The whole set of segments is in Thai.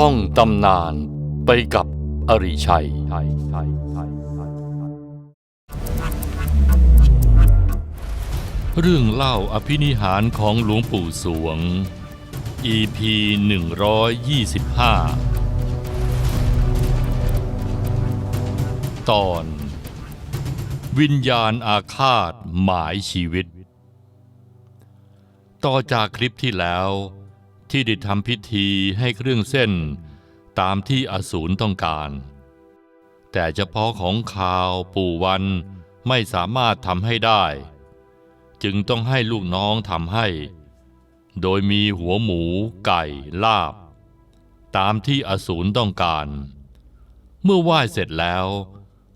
ท่องตำนานไปกับอริชัย เรื่องเล่าอภินิหารของหลวงปู่สวง EP 125 ตอน วิญญาณอาฆาตหมายชีวิต ต่อจากคลิปที่แล้ว ที่ได้ทำพิธีให้เครื่องเส้น ตามที่อสูรต้องการ แต่เฉพาะของข่าวปู่วันไม่สามารถทำให้ได้ จึงต้องให้ลูกน้องทำให้ โดยมีหัวหมูไก่ลาบ ตามที่อสูรต้องการ เมื่อไหว้เสร็จแล้ว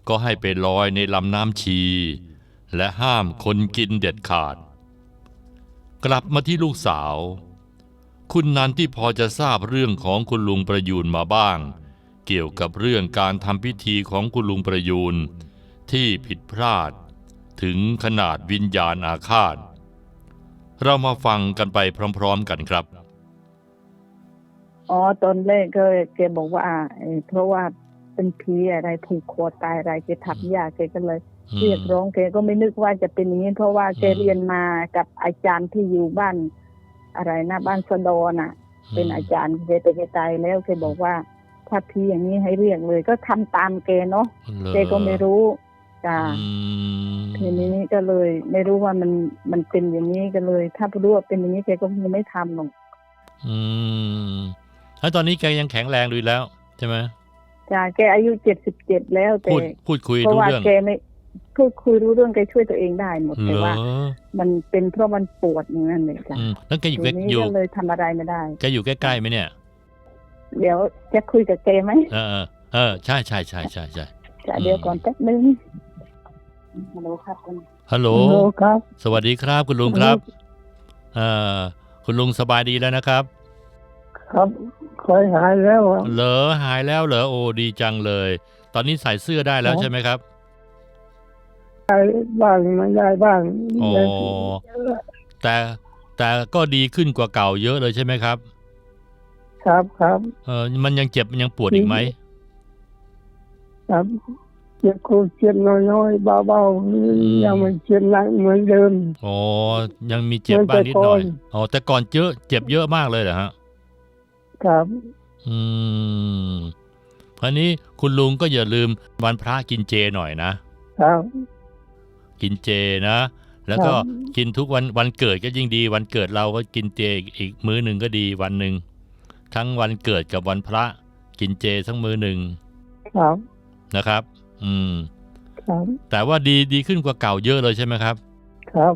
ก็ให้ไปลอยในลำน้ำชี และห้ามคนกินเด็ดขาด กลับมาที่ลูกสาว คุณนันที่พอจะทราบเรื่องของคุณลุงประยูนมาบ้าง เกี่ยวกับเรื่องการทำพิธีของคุณลุงประยูนที่ผิดพลาด ถึงขนาดวิญญาณอาฆาต เรามาฟังกันไปพร้อมๆกันครับอ๋อตอนแรกก็แกบอกว่าเอ่อเพราะว่าเป็นผีอะไรผูกคอตายอะไรแกทับยากแกก็เลยเรียกร้องแกก็ไม่นึกว่าจะเป็นอย่างนี้เพราะว่าแกอืมเรียนมากับอาจารย์ที่อยู่บ้าน อะไรนะบ้านสะดอน่ะ เป็นอาจารย์แกแต่แกตายแล้วแกบอกว่าถ้าผีอย่างนี้ให้เรียกเลย ก็ทำตามแกเนาะเหรอแกก็ไม่รู้จ้าอืมทีนี้ก็เลย ไม่รู้ว่ามันมันเป็นอย่างนี้ก็เลย ถ้ารู้ว่าเป็นอย่างนี้แกก็คงไม่ทำหรอกอืมแล้วตอนนี้แกยังแข็งแรงดูแล้วใช่ไหมจ้าแกอายุเจ็ดสิบเจ็ดแล้วแต่พูดพูดคุยเพราะรู้ว่าเรื่องแกไม่ พูดคุยรู้เรื่องแกช่วยตัวเองได้หมดเหรแต่อว่า มันเป็นเพราะมันปวดอย่างนั้นเลยจ้ะอืมแล้วแกอยู่ทีใกล้นี้อยู่ก็เลยทำอะไรไม่ได้แกอยู่ใกล้ๆไหมเนี่ย เดี๋ยวจะคุยกับแกไหมเออเออเออใช่ใช่ใช่ใช่ใช่จะอืมเดี๋ยวก่อนแป๊บนึงฮัลโหลครับคุณฮัลโหลครับ สวัสดีครับคุณลุงครับเอ่อคุณลุงสบายดีแล้วนะครับ ครับคอยหายแล้วอะเหรอหายแล้วเหรอโอ้ดีจังเลย ตอนนี้ใส่เสื้อได้แล้วใช่ไหมครับ ได้บ้างไม่ได้บ้างอ๋อ แต่แต่ก็ดีขึ้นกว่าเก่าเยอะเลยใช่ไหมครับ ครับครับเออมันยังเจ็บมันยังปวดอีกไหมครับเจ็บคูเจ็บน้อยๆเบาๆยังไม่เจ็บหนักเหมือนเดิมอ๋อยังมีเจ็บบ้างนิดหน่อยอ๋อแต่ก่อนเยอะเจ็บเยอะมากเลยเหรอฮะครับ อืมคราวนี้คุณลุงก็อย่าลืมวันพระกินเจหน่อยนะครับ กินเจนะ แล้วก็ครับกินทุกวันวันเกิดก็ยิ่งดี วันเกิดเราก็กินเจอีกอีกมื้อหนึ่งก็ดีวันหนึ่งทั้งวันเกิดกับวันพระ กินเจทั้งมื้อหนึ่งครับนะครับ อืมครับแต่ว่าดีดีขึ้นกว่าเก่าเยอะเลยใช่ไหมครับ ครับ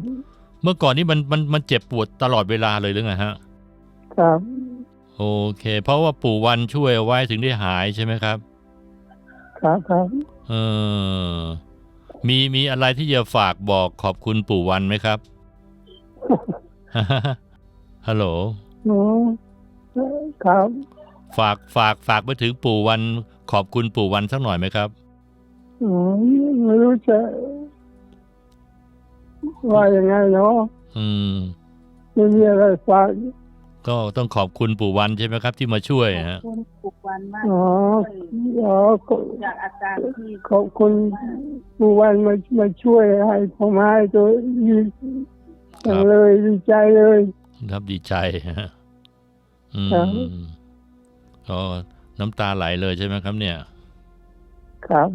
เมื่อก่อนนี่มันมันมันเจ็บปวดตลอดเวลาเลยหรือไงฮะ ครับ โอเค เพราะว่าปู่วันช่วยเอาไว้ถึงได้หายใช่ไหมครับ ครับครับเออ มีมีอะไรที่จะฝากบอกขอบคุณปู่วันไหมครับ ฮัลโหลหนูครับ ฝากฝากฝากไปถึงปู่วัน ขอบคุณปู่วันสักหน่อยไหมครับหนูไม่รู้จะว่ายังไงเนาะอืมไม่มีอะไรฝากก็ต้องขอบคุณปู่วันใช่ไหมครับ ที่มาช่วยฮะคุณปลุกวันมากอ๋ออ๋อขอจากอาการที่ขอบคุณ ผู้วันมามาช่วยให้ผมหายตัวดีจังเลยดีใจเลย ครับดีใจฮะอืครับมก็น้ำตาไหลเลยใช่ไหมครับ เนี่ย ครับ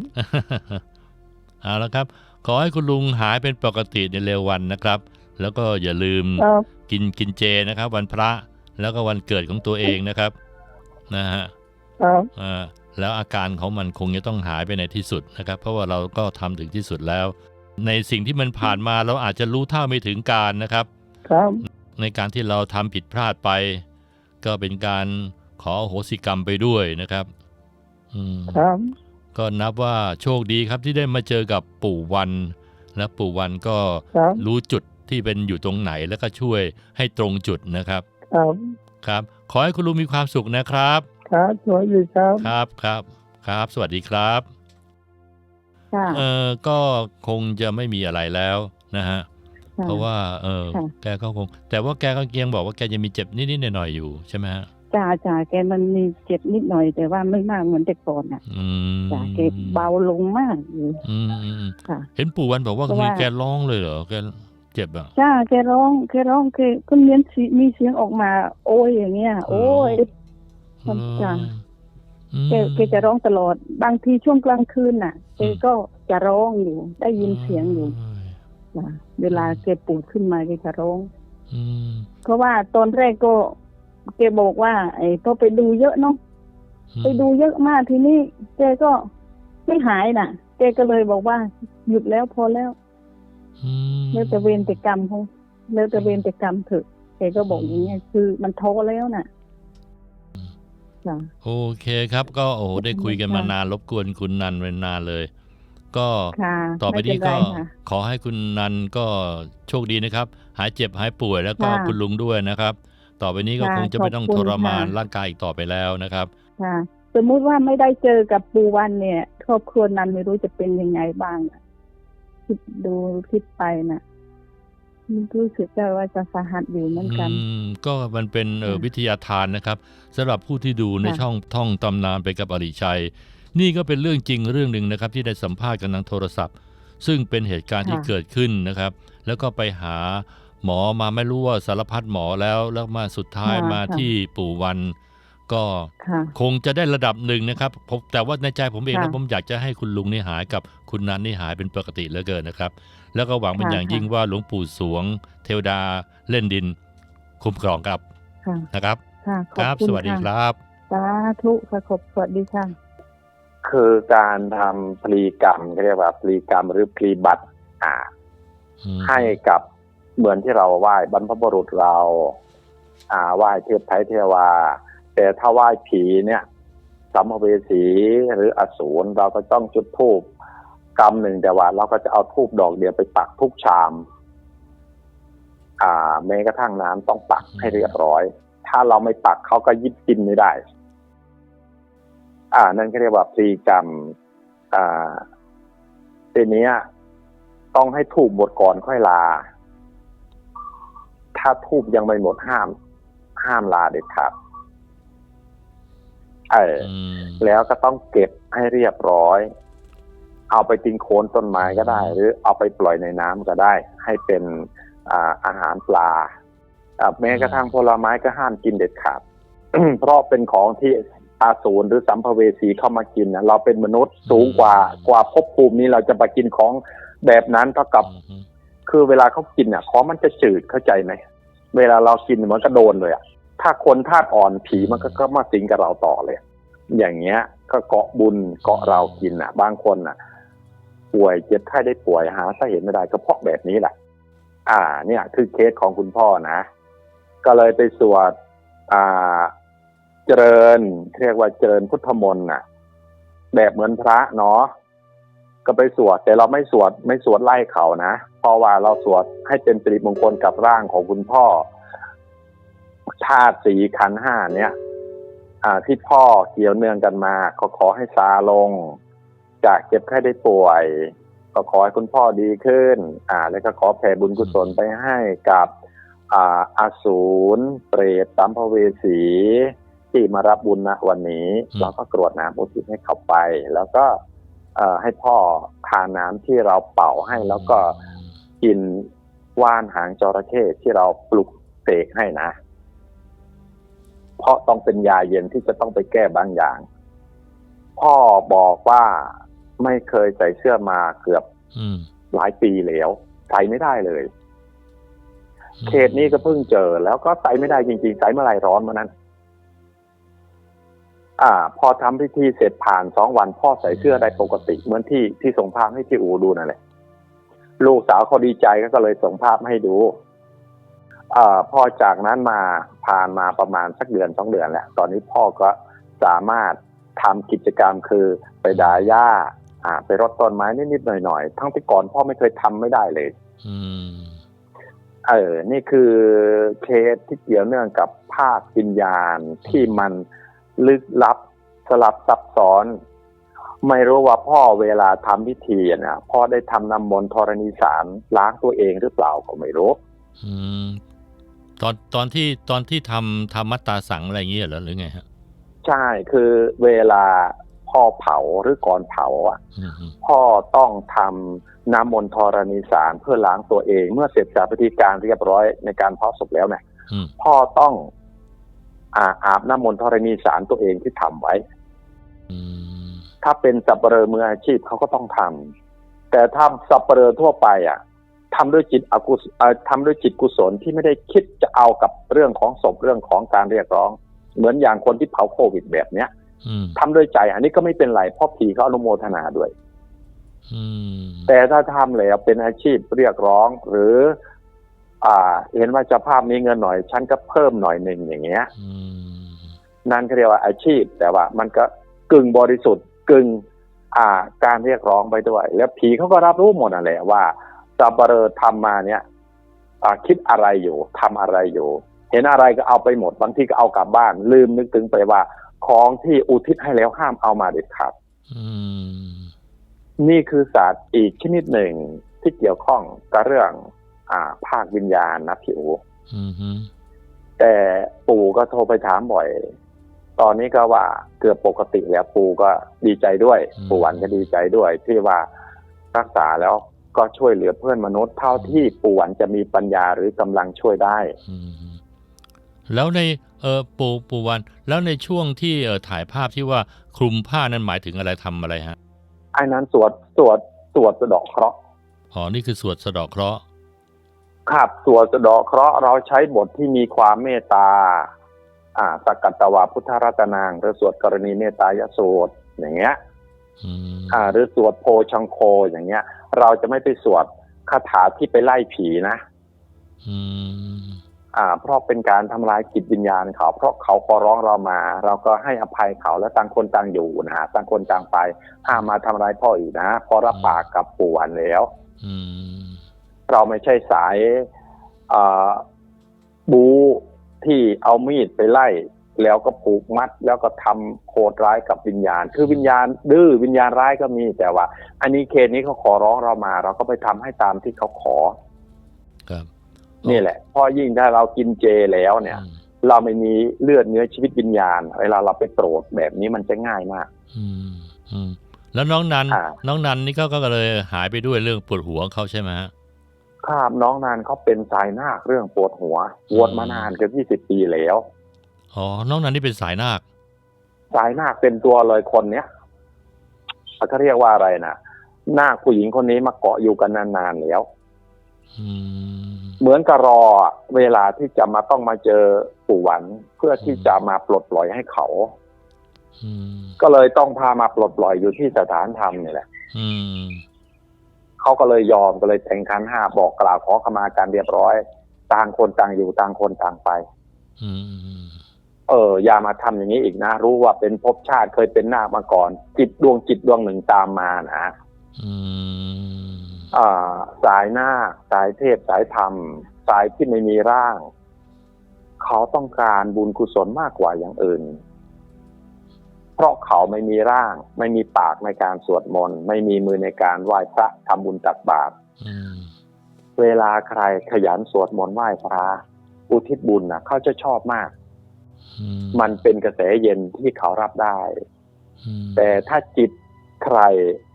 เอาละครับ ขอให้คุณลุงหายเป็นปกติในเร็ววันนะครับ แล้วก็อย่าลืมครับกินกินเจนะครับ วันพระแล้วก็วันเกิดของตัวเองนะครับ นะฮะครับอ่า แล้วอาการของมันคงจะต้องหายไปในที่สุดนะครับ เพราะว่าเราก็ทำถึงที่สุดแล้ว ในสิ่งที่มันผ่านมาเราอาจจะรู้เท่าไม่ถึงการนะครับ ครับ ในการที่เราทำผิดพลาดไป ก็เป็นการขออโหสิกรรมไปด้วยนะครับ อืมครับ ก็นับว่าโชคดีครับที่ได้มาเจอกับปู่วัน และปู่วันก็ครับรู้จุดที่เป็นอยู่ตรงไหนแล้วก็ช่วยให้ตรงจุดนะครับ ครับ ครับ ขอให้คุณลุงมีความสุขนะครับ ครับสวัสดีครับ ครับครับครับ สวัสดีครับค่ะเออก็คงจะไม่มีอะไรแล้วนะฮะค่ะเพราะว่า เออค่ะแกก็คง แต่ว่าแกก็ยังบอกว่าแกยังมีเจ็บนิดๆหน่อยๆอยู่ใช่ไหมฮะจ่าจ่าแกมันมีเจ็บนิดหน่อย แต่ว่าไม่มากเหมือนแต่ก่อนน่ะอืมจ่าแกเบาลงมากอยู่อืมอืมอืมค่ะเห็นปู่วันบอกว่าเพราะมีว่าแกร้องเลยเหรอแกเจ็บอะจ้าแกร้องแกร้องแกก็เลี้ยนสีมีเสียงออกมา โอ้ยอย่างเงี้ย โอ้ยครับ จ้ะอืมแกแกจะร้องตลอด บางทีช่วงกลางคืนน่ะแกก็จะร้องอยู่ ได้ยินเสียงอยู่จ้ะเวลาแกปวดขึ้นมาแกจะร้องอืมเพราะว่าตอนแรกก็แกบอกว่า ไอ้ก็ไปดูเยอะเนาะอืมไปดูเยอะมากทีนี้แกก็ไม่หายน่ะแกก็เลยบอกว่า หยุดแล้วพอแล้วอืมแล้วแต่เวรแต่กรรมของแล้วแต่เวรแต่กรรมเถอะแกก็บอกอย่างเงี้ยคือมันท้อแล้วน่ะ จ้ะโอเคครับ ก็โอ้โหได้คุยกันมานานรบกวนคุณนันเวนานเลย ก็ค่ะต่อไปนี้ม่เนก็รค่ะขอให้คุณนันก็โชคดีนะครับ หายเจ็บหายป่วยแล้วก็ค่ะคุณลุงด้วยนะครับ ต่อไปนี้ก็ค่ะคงจะไม่ต้องขอบทคุณรมานค่ะ ร่างกายอีกต่อไปแล้วนะครับ ค่ะ สมมุติว่าไม่ได้เจอกับปูวันเนี่ย ครอบครัวนั้นไม่รู้จะเป็นยังไงบ้างอะคิดดูคิดไปน่ะ รู้สึกได้ว่าจะสาหัสอยู่เหมือนกัน อืมก็มันเป็นเอ่อค่ะวิทยาทานนะครับสำหรับผู้ที่ดูในค่ะ ช่องท่องตำนานไปกับอริชัย นี่ก็เป็นเรื่องจริงเรื่องหนึ่งนะครับ ที่ได้สัมภาษณ์กันทางโทรศัพท์ ซึ่งเป็นเหตุการณ์ที่เกิดขึ้นนะครับ แล้วก็ไปหาหมอมาไม่รู้ว่าสารพัดหมอแล้วแล้วมาสุดท้ายค่ะมาค่ะ ที่ปู่วัน ก็ค่ะ คงจะได้ระดับหนึ่งนะครับผมแต่ว่าในใจผมเองค่ะ นะผมอยากจะให้คุณลุงนี่หายกับคุณนันนี่หายเป็นปกติเหลือเกินนะครับ แล้วก็หวังเป็นค่ะอย่างยิ่งค่ะว่าหลวงปู่สวง เทวดาเล่นดิน คุ้มครองครับค่ะนะครับค่ะขคอบรับคุณสวัสดีค่ะครับสาธุค่ะขอบสวัสดีค่ะคือการทำพลีกรรมเขาเรียกว่าพลีกรรมหรือพลีบัตรอ่าอืมให้กับเหมือนที่เราไหว้บรรพบุรุษเรา อ่าไหว้เทพไทยเทวา แต่ถ้าไหว้ผีเนี่ยสัมภเวสีหรืออสูรเราก็ต้องจุดธูป กรรมหนึ่งแต่ว่า เราก็จะเอาธูปดอกเดียวไปปักทุกชาม อ่า แม้กระทั่งน้ำต้องปักให้เรียบร้อย ถ้าเราไม่ปักเขาก็ยิบกินไม่ได้ อ่า นั่นก็เรียกว่าพลีกรรม อ่าทีเนี้ยต้องให้ทูบหมดก่อนค่อยลา ถ้าทูบยังไม่หมดห้าม ห้ามลาเด็ดขาดเอออืมแล้วก็ต้องเก็บให้เรียบร้อย เอาไปติงโคนต้นไม้ก็ได้ หรือเอาไปปล่อยในน้ำก็ได้ ให้เป็นอ่าอาหารปลาอ่าแม้กระทั่งผลไม้ก็ห้ามกินเด็ดขาดเพราะเป็นของที่อาสูรหรือสัมภเวสีเข้ามากินนะเราเป็นมนุษย์สูงกว่ากว่าภพภูมินี้เราจะไปกินของแบบนั้นเท่ากับอืมคือเวลาเขากินอะของมันจะจืดเข้าใจไหมเวลาเรากินมันก็โดนเลยอะถ้าคนธาตุอ่อนผีมันก็ก็มาสิงกับเราต่อเลย อย่างเงี้ย ก็เกาะบุญเกาะเรากินอะ บางคนอะ ป่วยเจ็บไข้ได้ป่วยหาสาเหตุไม่ได้ก็เพราะแบบนี้แหละ อ่า เนี่ย คือเคสของคุณพ่อนะ ก็เลยไปสวดอ่าเจริญเรียกว่าเจริญพุทธมนต์น่ะ แบบเหมือนพระเนาะก็ไปสวด แต่เราไม่สวดไม่สวดไล่เขานะเพราะว่าเราสวดให้เป็นสิริมงคลกับร่างของคุณพ่อธาตุสีขันห้าเนี่ย อ่าที่พ่อเกี่ยวเนื่องกันมา ก็ขอให้ซาลง จากเจ็บไข้ได้ป่วย ก็ขอให้คุณพ่อดีขึ้น อ่า แล้วก็ขอแผ่บุญกุศลไปให้กับอ่าอาสูรเปรตสัมภเวสี ที่มารับบุญณวันนี้ อืม เราก็กรวดน้ำอุทิศให้เขาไป แล้วก็เอ่อให้พ่อทานน้ำที่เราเป่าให้ แล้วก็กินว่านหางจระเข้ที่เราปลุกเสกให้นะ เพราะต้องเป็นยาเย็นที่จะต้องไปแก้บางอย่าง พ่อบอกว่า ไม่เคยใส่เสื้อมาเกือบอืมหลายปีแล้วใส่ไม่ได้เลย เขตนี้ก็เพิ่งเจอ แล้วก็ใส่ไม่ได้จริงๆใส่เมื่อไหรร้อนเมื่อนั้น อ่า พอทำพิธีเสร็จผ่านสองวันพ่อใส่เสื้อได้ปกติ เหมือนที่ที่ส่งภาพให้ที่อูดูนั่นแหละลูกสาวเขาดีใจก็เลยส่งภาพมาให้ดูอ่าพอจากนั้นมาผ่านมาประมาณสักเดือนสองเดือนแล้วตอนนี้พ่อก็สามารถทำกิจกรรมคือไปดาหญ้า อ่า ไปรดต้นไม้นิดๆหน่อยๆทั้งที่ก่อนพ่อไม่เคยทำไม่ได้เลย อืมเออ นี่คือเคสที่เกี่ยวเนื่องกับภาควิญญาณที่มันลึกลับสลับซับซ้อน ไม่รู้ว่าพ่อเวลาทำพิธีนะพ่อได้ทำน้ำมนต์ธรณีสารล้างตัวเองหรือเปล่าก็ไม่รู้อืมตอนตอนที่ตอนที่ทำทำมัตตาสังอะไรอย่างเงี้ยเหรอหรือไงฮะ ใช่คือเวลา พ่อเผาหรือก่อนเผาอะอืมอืมพ่อต้องทำน้ำมนต์ธรณีสารเพื่อล้างตัวเอง เมื่อเสร็จจากพิธีการเรียบร้อยในการเผาศพแล้วเนี่ยอืมพ่อต้องอาอาบน้ำมนต์ธรณีสารตัวเองที่ทำไว้อืมถ้าเป็นสับเปลอมืออาชีพเขาก็ต้องทำแต่ถ้าสับเปลอทั่วไปอะทำด้วยจิตอกุศเอ่อทำด้วยจิตกุศลที่ไม่ได้คิดจะเอากับเรื่องของศพเรื่องของการเรียกร้อง เหมือนอย่างคนที่เผาโควิดแบบเนี้ยอืม ทำด้วยใจอันนี้ก็ไม่เป็นไรเพราะผีเขาอนุโมทนาด้วยอืมแต่ถ้าทำแล้วเป็นอาชีพเรียกร้อง หรือ อ่า เห็นว่าเจ้าภาพมีเงินหน่อย ฉันก็เพิ่มหน่อยหนึ่งอย่างเงี้ยอืมนั่นก็เรียกว่าอาชีพ แต่ว่า มันก็กึ่งบริสุทธิ์กึ่งอ่า การเรียกร้องไปด้วย แล้วผีเขาก็รับรู้หมดนั่นแหละว่าสับเปลอทำมาเนี่ยอ่าคิดอะไรอยู่ทำอะไรอยู่ เห็นอะไรก็เอาไปหมดบางทีก็เอากลับบ้าน ลืมนึกถึงไปว่า ของที่อุทิศให้แล้วห้ามเอามาเด็ดขาดอืมนี่คือศาสตร์อีกชนิดหนึ่งที่เกี่ยวข้องกับเรื่อง อ่า ภาควิญญาณนะผิวอืมอืมแต่ปู่ก็โทรไปถามบ่อย ตอนนี้ก็ว่าเกือบปกติแล้วปู่ก็ดีใจด้วย ปู่หวันก็ดีใจด้วย ที่ว่ารักษาแล้วก็ช่วยเหลือเพื่อนมนุษย์เท่าที่ปู่หวันจะมีปัญญาหรือกำลังช่วยได้อืมแล้วใน เออปูปูวัน แล้วในช่วงที่เออถ่ายภาพที่ว่าคลุมผ้านั้นหมายถึงอะไรทำอะไรฮะไอ้นั้นสวดสวดสวดสะเดอกเคราะห์อ๋อนี่คือสวดสะเดอกเคราะห์ครับสวดสะเดอกเคราะห์เราใช้บทที่มีความเมตตา อ่าสกกัตตวาพุทธรัตนางหรือสวดกรณีเมตตายสูตรอย่างเงี้ยอืมอ่า หรือสวดโพชังโคอย่างเงี้ย เราจะไม่ไปสวดคาถาที่ไปไล่ผีนะ อืมอ่า เพราะเป็นการทำลายจิตวิญญาณเขาเพราะเขาขอร้องเรามา เราก็ให้อภัยเขาและต่างคนต่างอยู่นะฮะต่างคนต่างไปห้ามมาทำร้ายพ่ออีกนะเพอรับปากกับปู่หวันแล้วอืมเราไม่ใช่สายอ่าบูที่เอามีดไปไล่แล้วก็ผูกมัดแล้วก็ทำโหดร้ายกับวิญญาณ คือวิญญาณดื้อวิญญาณร้ายก็มีแต่ว่า อันนี้เคสนี้เขาขอร้องเรามา เราก็ไปทำให้ตามที่เขาขอครับ นี่แหละเพราะยิ่งถ้าเรากินเจแล้วเนี่ยอืมเราไม่มีเลือดเนื้อชีวิตวิญญาณ เวลาเราไปโปรดแบบนี้มันจะง่ายมาก อืมอืมแล้วน้องนันอ่าน้องนันนี่ก็ก็เลยหายไปด้วยเรื่องปวดหัวของเขาใช่ไหมฮะครับน้องนานเขาเป็นสายนาคเรื่องปวดหัวปวดมานานเกือบยี่สิบปีแล้วอ๋อน้องนันนี่เป็นสายนาค สายนาคเป็นตัวเลยคนเนี้ยเขาเรียกว่าอะไรนะนาคผู้หญิงคนนี้มาเกาะอยู่กันนานๆแล้ว อืม เหมือนกับรอเวลาที่จะมาต้องมาเจอปู่หวันเพื่อที่จะมาปลดปล่อยให้เขาอืมก็เลยต้องพามาปลดปล่อยอยู่ที่สถานธรรมนี่แหละอืมเขาก็เลยยอมก็เลยแต่งคันห้าบอกกล่าวขอขมาการเรียบร้อย ต่างคนต่างอยู่ต่างคนต่างไปอืมเออ อย่ามาทำอย่างนี้อีกนะ รู้ว่าเป็นภพชาติเคยเป็นนาคมาก่อน จิตดวงจิตดวงหนึ่งตามมานะอืมอ่า สายนาคสายเทพสายธรรม สายที่ไม่มีร่าง เขาต้องการบุญกุศลมากกว่าอย่างอื่น เพราะเขาไม่มีร่าง ไม่มีปากในการสวดมนต์ไม่มีมือในการไหว้พระทำบุญตักบาตรอืมเวลาใครขยันสวดมนต์ไหว้พระอุทิศบุญนะเขาจะชอบมากอืมมันเป็นกระแสเย็นที่เขารับได้อืมแต่ถ้าจิต ใคร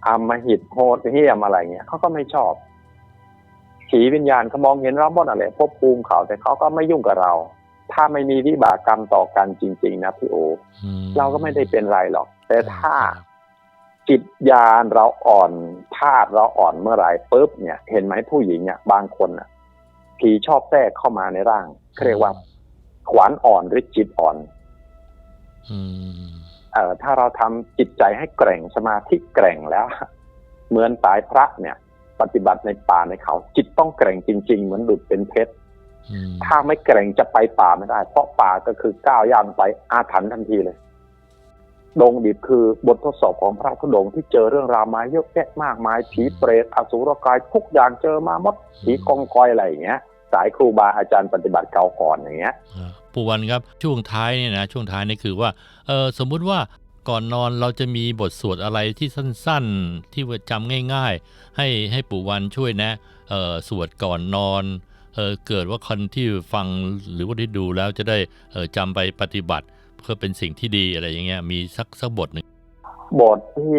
อำมหิตโหดเหี้ยมอะไรเงี้ยเขาก็ไม่ชอบผีวิญญาณเขามองเห็นเราหมดอะไรภพภูมิเขาแต่เขาก็ไม่ยุ่งกับเรา ถ้าไม่มีวิบากกรรมต่อกันจริง ๆ นะพี่โออืมเราก็ไม่ได้เป็นไรหรอก แต่ถ้าจิตญาณเราอ่อนธาตุเราอ่อนเมื่อไหร่ปุ๊บเนี่ย เห็นไหมผู้หญิงเนี่ยบางคนอะผีชอบแทรกเข้ามาในร่างเขาเรียกว่าขวานอ่อนหรือจิตอ่อน อืม เอ่อถ้าเราทำจิตใจให้แกร่งสมาธิแกร่งแล้ว เหมือนสายพระเนี่ย ปฏิบัติในป่าในเขา จิตต้องแกร่งจริง ๆ เหมือนดุดเป็นเพชรอืมถ้าไม่แกร่งจะไปป่าไม่ได้ เพราะป่าก็คือก้าวย่างไปอาถรรพ์ทันทีเลยดงดิบคือบททดสอบของพระธุดงค์ที่เจอเรื่องราวมาเยอะแยะมากมายผีเปรตอสุรกายทุกอย่างเจอมาหมดผีกองกอยอะไรอย่างเงี้ย สายครูบาอาจารย์ปฏิบัติเก่าก่อนอย่างเงี้ยอ่าปู่วันครับช่วงท้ายเนี่ยนะช่วงท้ายนี่คือว่าเออสมมุติว่าก่อนนอนเราจะมีบทสวดอะไรที่สั้นๆ ที่ว่าจำง่ายๆ ให้ให้ปู่วันช่วยนะเออสวดก่อนนอนเออเกิดว่าคนที่ฟังหรือว่าที่ดูแล้วจะได้เออจำไปปฏิบัติ เพื่อเป็นสิ่งที่ดีอะไรอย่างเงี้ยมีสักสักบทหนึ่งบทที่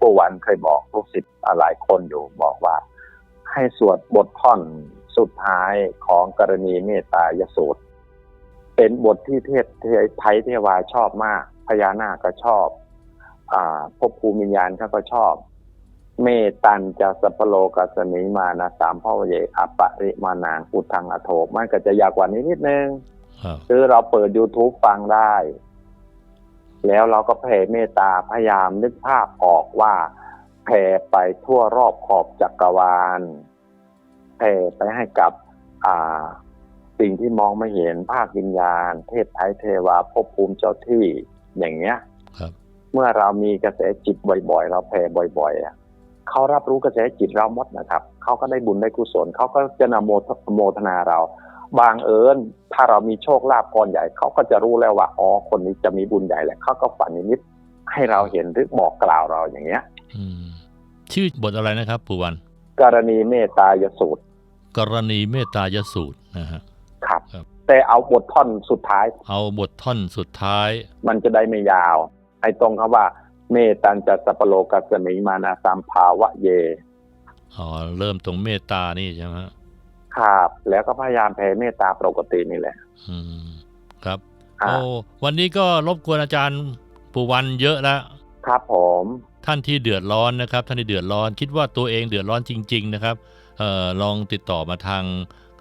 ปู่วันเคยบอกลูกศิษย์หลายคนอยู่บอกว่า ให้สวดบทท่อน สุดท้ายของกรณีเมตตายสูตร เป็นบทที่เทศไทยเทวาชอบมาก พญานาคก็ชอบอ่าภพภูมิวิญญาณเขาก็ชอบ เมตันจะสัพพโลกัสมิมานะสามพ่อเยอปะริมานางอุทังอโถมันก็จะยาวกว่านี้นิดนึงครับคือเราเปิด YouTube ฟังได้ แล้วเราก็แผ่เมตตาพยายามนึกภาพออกว่าแผ่ไปทั่วรอบขอบจักรวาล แผ่ไปให้กับอ่าสิ่งที่มองไม่เห็นภาควิญญาณ เทพไทยเทวาภพภูมิเจ้าที่อย่างเงี้ยครับเมื่อเรามีกระแสจิตบ่อยๆ เราแผ่บ่อยๆอะเขารับรู้กระแสจิตเราหมดนะครับเขาก็ได้บุญได้กุศลเขาก็จะนำโมทโมทนาเรา บางเอิญถ้าเรามีโชคลาภก้อนใหญ่เขาก็จะรู้แล้วว่าอ๋อคนนี้จะมีบุญใหญ่แหละเขาก็ฝันนิมิตให้เราเห็นหรือบอกกล่าวเราอย่างเงี้ยอืมชื่อบทอะไรนะครับปู่วัน กรณีเมตตายสูตร กรณีเมตตายสูตรนะฮะครับครับ แต่เอาบทท่อนสุดท้าย เอาบทท่อนสุดท้าย มันจะได้ไม่ยาว ไอ้ตรงคำว่า เมตันจะสัพพโลกัสมิมานาสามภาวะเยอ๋อเริ่มตรงเมตตานี่ใช่ไหมฮะครับแล้วก็พยายามแผ่เมตตาปกตินี่แหละ อืมครับอ่าโอ้วันนี้ก็รบกวนอาจารย์ปู่วันเยอะแล้วครับผม ท่านที่เดือดร้อนนะครับ ท่านที่เดือดร้อนคิดว่าตัวเองเดือดร้อนจริง ๆ นะครับออลองติดต่อมาทาง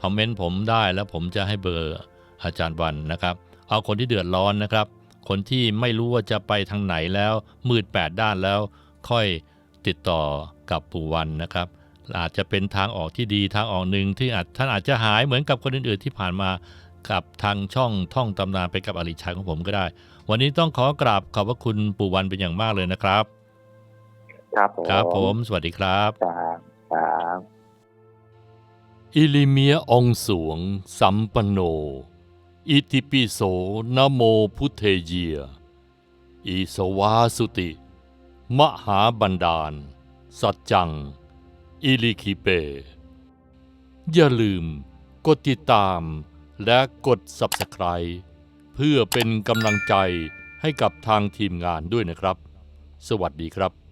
คอมเมนต์ผมได้แล้วผมจะให้เบอร์อาจารย์วันนะครับ เอาคนที่เดือดร้อนนะครับ คนที่ไม่รู้ว่าจะไปทางไหนแล้ว มืดแปดด้านแล้ว ค่อยติดต่อกับปู่วันนะครับ อาจจะเป็นทางออกที่ดีทางออกหนึ่งที่อาจท่านอาจจะหายเหมือนกับคนอื่นๆที่ผ่านมากับทางช่องท่องตำนานไปกับอริชัยของผมก็ได้ วันนี้ต้องขอกราบขอบพระคุณปู่วันเป็นอย่างมากเลยนะครับ ครับผมครับผม สวัสดีครับครับครับอิลิเมียองสวง สัมปโน อิติปิโสนะโมพุทเทเยีย อิสวาสุติ มหาบันดาล สัจจัง อิลิคิเป อย่าลืมกดติดตามและกด Subscribe เพื่อเป็นกำลังใจให้กับทางทีมงานด้วยนะครับ สวัสดีครับ